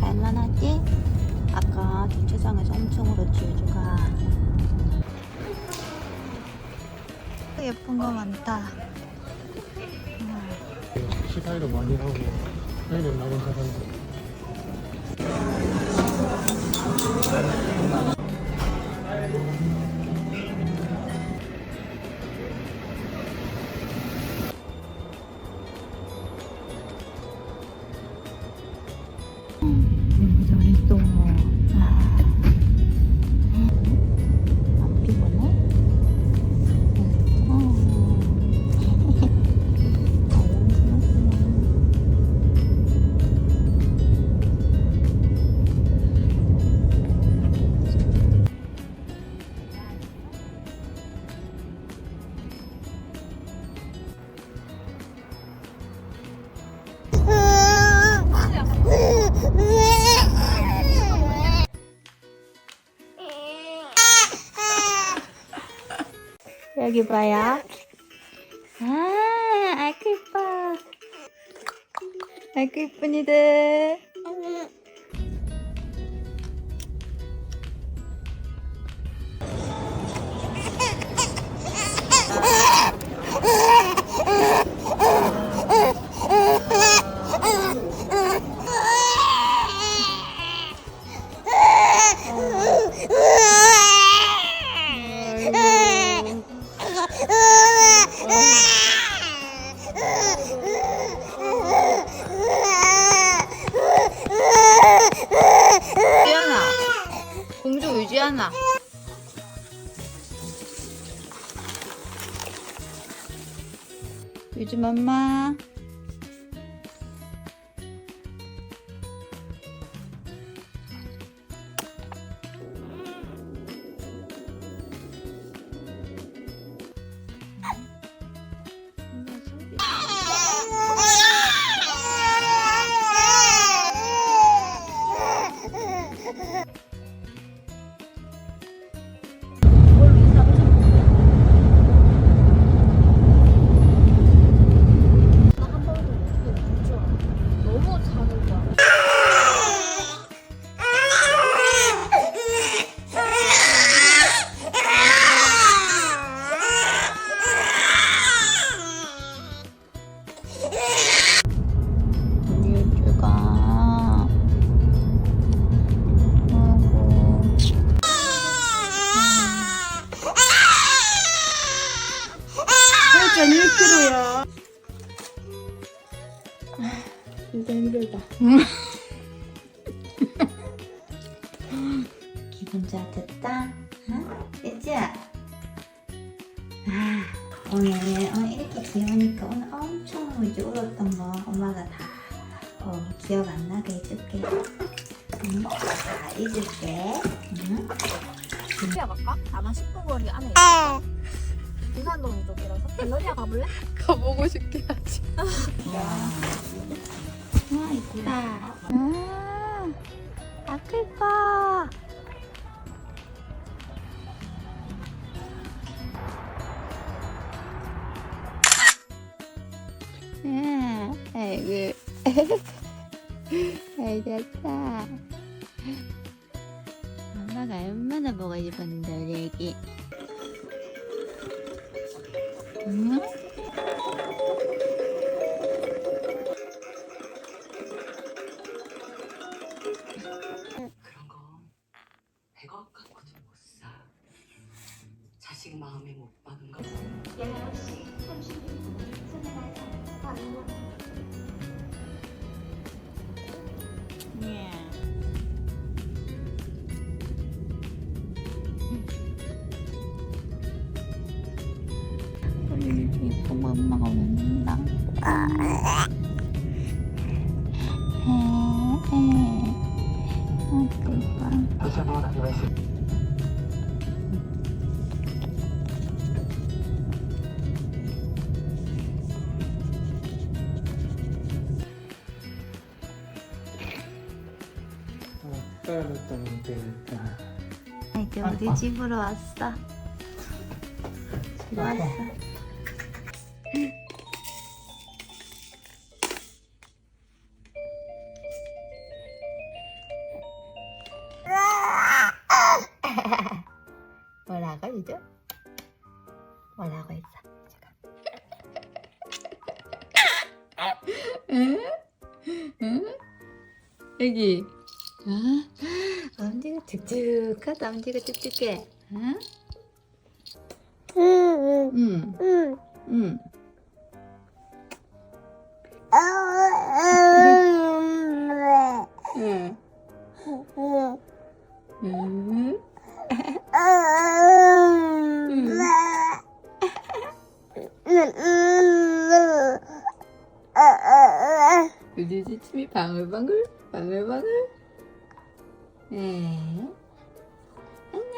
갈만하지? 아까 주차장에서 엄청 울었지 유주가. 예쁜 거 많다. 시사일도 많이 하고 회의를 많이 사람들 Bye. 여기 봐요. 아, 아이고 이뻐. 아이고 이쁜이들. 유지 유지 맘마. 진짜 힘들다. 기분 좋아졌다? 응? 유주야. 아, 오늘 어, 이렇게 귀여우니까 오늘 엄청 유주 울었던 거 엄마가 다 어, 기억 안 나게 해줄게. 응? 다 잊을게. 응? 갈까? 아마 10분 거리 안에 있어. 부산동 쪽이라서 갤러리아 가볼래? 가보고 싶게 하지. 와 이쁘다. 아, 아클파. 아, 아이고. 아이 좋다. 엄마가 얼마나 보고 싶었는데 우리 애기. 응? 엄마가. 아, 그니까. 어, 이제 우리 집으로 왔어. 집 왔어. 뭐라고 이제? 뭐라고 했어? 응? 응? 여기. 아, 엄지가 툭툭하다. 엄지가 툭툭해. 응? 응. 응. 응. 응. 응. 우리 지침이 방울방울 방울방울 네 안녕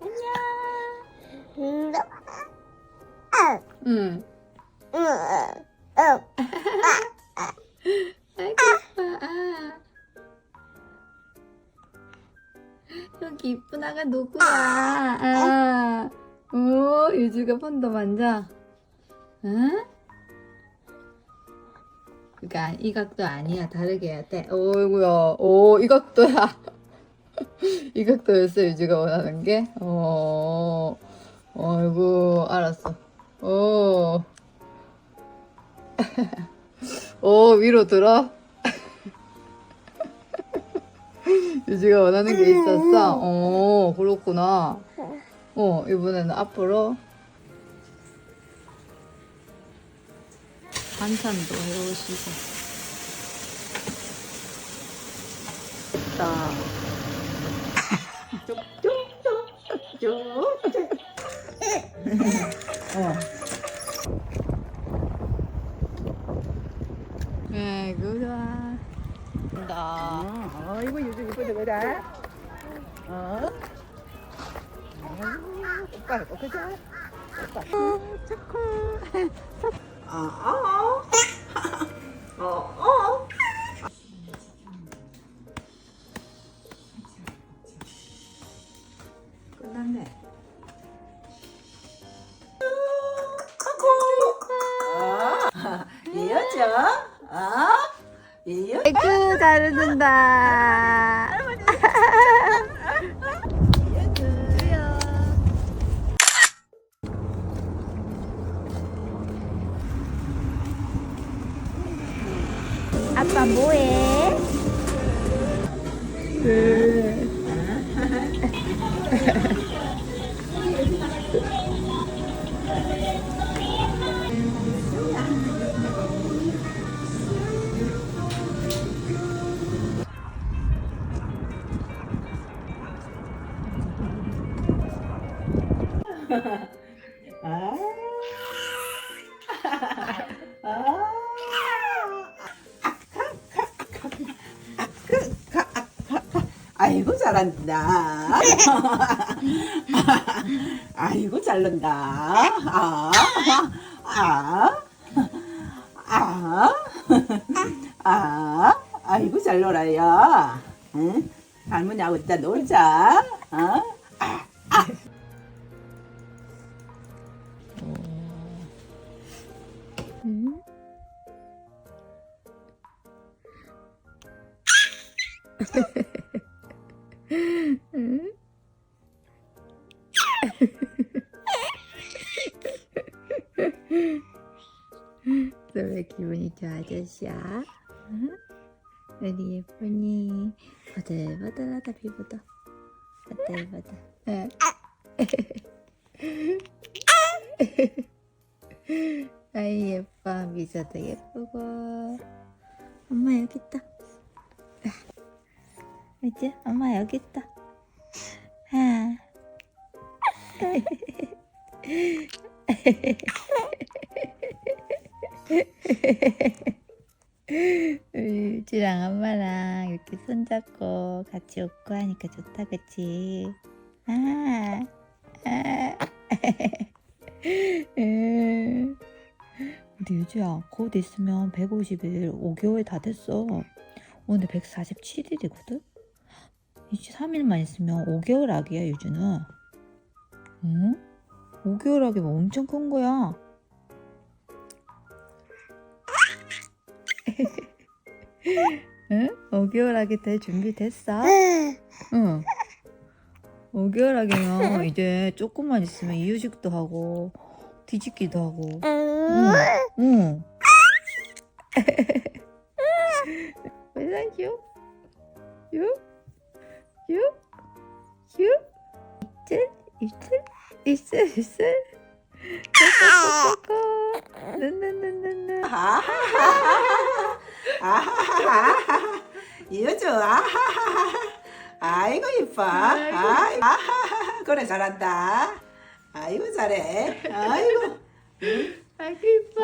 안녕 응 여기 이쁜 아가 누구야 아. 오 유주가 폰도 만져. 응? 그니까 이 각도 아니야. 다르게 해야 돼. 어이구야. 오 이 각도야. 이 각도였어 유주가 원하는 게? 어, 어이구 알았어. 오, 오 위로 들어. 유주가 원하는 게 있었어. 어 그렇구나 어 이번에는 앞으로 반찬도 해오시고 자 쭉쭉쭉쭉 어. 아이고 좋아 나 아이고 요즘 이쁘다 그래? 어? 오빠 그자? 끝났네. 이 여자? 아? 이 여자? 아이고 잘 웃는다 아빠 뭐해? 잘한다. 아이고 잘난다. 아, 아, 아, 아, 아이고 잘 놀아요. 응? 할머니하고 이따 놀자. 어? 왜 기분이 좋아졌어? 응? 우리 예쁜이 바들바들하다 피부도. 바들바들. 응. 아이 예뻐. 미소도 예쁘고. 엄마 여기 있다. 이제 엄마 여기 있다. 아. 유지랑 엄마랑 이렇게 손잡고 같이 웃고 하니까 좋다 그치? 아, 아. 음. 우리 유주야 곧 있으면 150일 5개월 다 됐어 오늘 147일이거든? 이제 3일만 있으면 5개월 아기야 유주는 응? 5개월 아기면 엄청 큰 거야 응? 5개월 아기 때 준비됐어? 응 5개월 아기면 이제 조금만 있으면 이유식도 하고 뒤집기도 하고 응 응. 왜 사죠? 유? 유? 유? 이틀? 이틀? 이슬? 이슬? 이뻐. 아이고. 아하하 그래 잘한다. 아이고 잘해. 아이고. 아이고 이뻐